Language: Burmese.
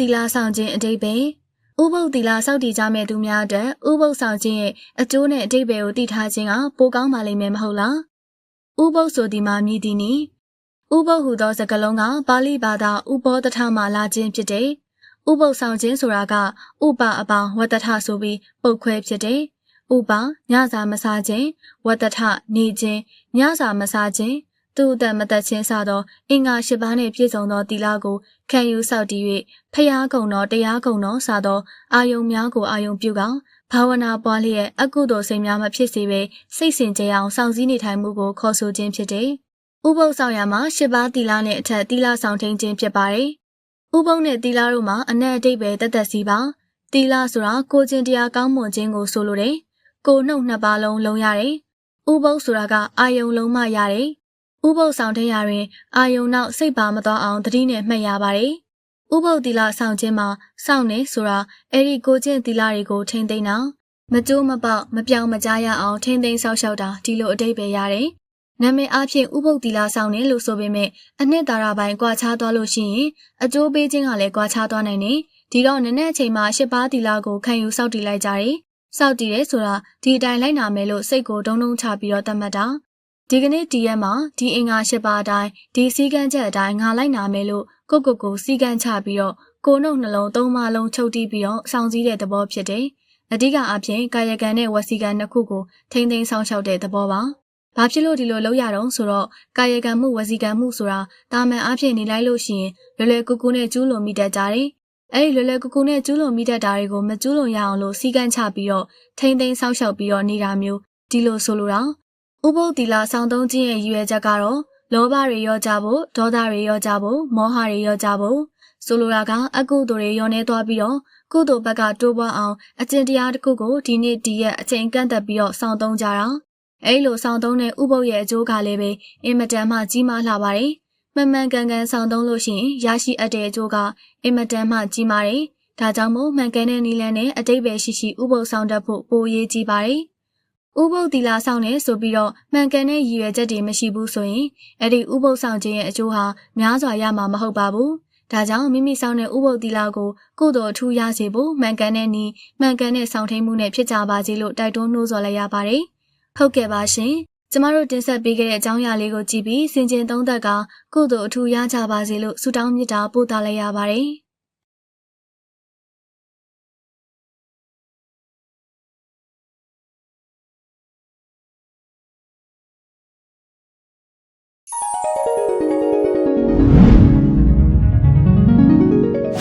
သီလဆောင်ခြင်းအတိတ်ပဲဥပုပ်သီလစောင့်တည်ကြမဲ့သူများအတွက်ဥပုပ်ဆောင်ခြင်းရဲ့အကျိုးနဲ့အတိတ်ပဲကိုသိထားခြင်းကပိုကောင်းပါလိမ့်မယ်မဟုတ်လားဥပုပ်ဆိုဒီမှာမြည်သည်နီဥပုပ်ဟူသောစကားလုံးကပါဠိဘာသာဥပောတထမှလာခြင်းဖြစ်တယ်ဥပုပ်ဆောင်ခြင်းဆိုတာကဥပအပေါင်းဝတ္တထဆိုပြီးပုတ်ခွဲဖြစ်တယ်ဥပညစာမစားခြင်းဝတ္တထနေခြင်းညစာမစားခြင်း သူ့အသက်မသက်ချင်းစသောအင်္ဂါ၈ပါးနှင့်ပြည့်စုံသောတီလာကိုခံယူဆောက်တည်၍ဖျားကုံတော်တရားကုံတော်စသောအာယုံများကိုအာယုံပြုကဘာဝနာပွားလျက်အကုသိုလ်စိတ်များမဖြစ်စေဘဲစိတ်စင်ကြအောင်စောင့်စည်းနေထိုင်မှုကိုခေါ်ဆိုခြင်းဖြစ်တယ်။ဥပုသ်ဆောင်ရမှာ၈ပါးတီလာနဲ့အထက်တီလာဆောင်ထိန်ခြင်းဖြစ်ပါတယ်။ဥပုသ်နဲ့တီလာတို့မှာအနက်အတိတ်ပဲတသက်စီပါ။တီလာဆိုတာကိုချင်းတရားကောင်းမွန်ခြင်းကိုဆိုလိုတယ်။ကိုနှုတ်နှစ်ပါးလုံးလုံးရတယ်။ဥပုသ်ဆိုတာကအာယုံလုံးမှရတယ်။ ဥပုပ်ဆောင်တဲ့ရာတွင်အာယုံနောက်စိတ်ပါမသွားအောင်သတိနဲ့မှတ်ရပါတယ်။ဥပုပ်တီလာဆောင်ခြင်းမှာစောင့်နေဆိုတာအဲ့ဒီကိုချင်းတီလာတွေကိုထိမ့်သိမ်းတာမကြိုးမပေါက်မပြောင်မကြားရအောင်ထိမ့်သိမ်းဆောက်ရှောက်တာဒီလိုအတိတ်ပဲရတယ်။နာမည်အဖြစ်ဥပုပ်တီလာဆောင်နေလို့ဆိုပေမဲ့အနှစ်သာရပိုင်းကွာခြားသွားလို့ရှိရင်အကျိုးပေးခြင်းကလည်းကွာခြားသွားနိုင်တယ်။ဒီတော့နည်းနည်းအချိန်မှာရှစ်ပါးတီလာကိုခံယူစောက်တည်လိုက်ကြတယ်။စောက်တည်ရဲဆိုတာဒီအတိုင်းလိုက်နာမယ်လို့စိတ်ကိုဒုံဒုံချပြီးတော့သတ်မှတ်တာ။ ဒီကနေ့ဒီရက်မှာဒီအင်္ဂါ၈ပါးအတိုင်းဒီစည်းကမ်းချက်အတိုင်းငါလိုက်နာမယ်လို့ကိုကိုကိုစည်းကမ်းချပြီးတော့ကိုနှုတ်နှလုံးသုံးမလုံးချုပ်တီးပြီးတော့စောင့်စည်းတဲ့သဘောဖြစ်တယ်။အဓိကအဖြစ်ကာယကံနဲ့ဝစီကံနှစ်ခုကိုထိမ့်သိမ်းဆောင်ရှောက်တဲ့သဘောပါ။ဘာဖြစ်လို့ဒီလိုလုပ်ရတော့ဆိုတော့ကာယကံမှုဝစီကံမှုဆိုတာတာမန်အဖြစ်နေလိုက်လို့ရှိရင်လွယ်လွယ်ကူကူနဲ့ကျူးလွန်မိတတ်ကြတယ်။အဲဒီလွယ်လွယ်ကူကူနဲ့ကျူးလွန်မိတတ်တာတွေကိုမကျူးလွန်ရအောင်လို့စီကံချပြီးတော့ထိမ့်သိမ်းဆောင်ရှောက်ပြီးတော့နေတာမျိုးဒီလိုဆိုလိုတာ။ ဥပုပ်တီလာဆောင်သုံးခြင်းရဲ့ရည်ရွယ်ချက်ကတော့လောဘတွေရောကြဖို့ဒေါသတွေရောကြဖို့မောဟတွေရောကြဖို့ဆိုလိုတာကအကုသိုလ်တွေရောနေသွားပြီးတော့ကုသိုလ်ဘက်ကတိုးပွားအောင်အကျင့်တရားတစ်ခုကိုဒီနေ့ဒီရက်အချိန်ကန့်သက်ပြီးတော့ဆောင်သုံးကြတာအဲလိုဆောင်သုံးတဲ့ဥပုပ်ရဲ့အကျိုးကလည်းပဲအင်မတန်မှကြီးမားလာပါတယ်မှန်မှန်ကန်ကန်ဆောင်သုံးလို့ရှိရင်ရရှိအပ်တဲ့အကျိုးကအင်မတန်မှကြီးမားတယ်ဒါကြောင့်မို့မှန်ကန်တဲ့နည်းလမ်းနဲ့အတိတ်ပဲရှိရှိဥပုပ်ဆောင်တတ်ဖို့ပိုရေးကြီးပါတယ် ဥပုပ်တီလာဆောင်နေဆိုပြီးတော့မှန်ကန်တဲ့ရည်ရွယ်ချက်တွေမရှိဘူးဆိုရင်အဲ့ဒီဥပုပ်ဆောင်ခြင်းရဲ့အကျိုးဟာများစွာရမှာမဟုတ်ပါဘူး။ဒါကြောင့်မိမိဆောင်တဲ့ဥပုပ်တီလာကိုကိုယ်တော်အထူးရစေဖို့မှန်ကန်တဲ့နည်းမှန်ကန်တဲ့ဆောင်ထိန်မှုနဲ့ဖြစ်ကြပါစေလို့တိုက်တွန်းနှိုးဆော်လိုက်ရပါတယ်။ဟုတ်ကဲ့ပါရှင်။ကျမတို့တင်ဆက်ပေးခဲ့တဲ့အကြောင်းအရာလေးကိုကြည့်ပြီးစင်ကြင်သုံးသပ်ကကိုယ်တော်အထူးရကြပါစေလို့ဆုတောင်းမေတ္တာပို့သလိုက်ရပါတယ်။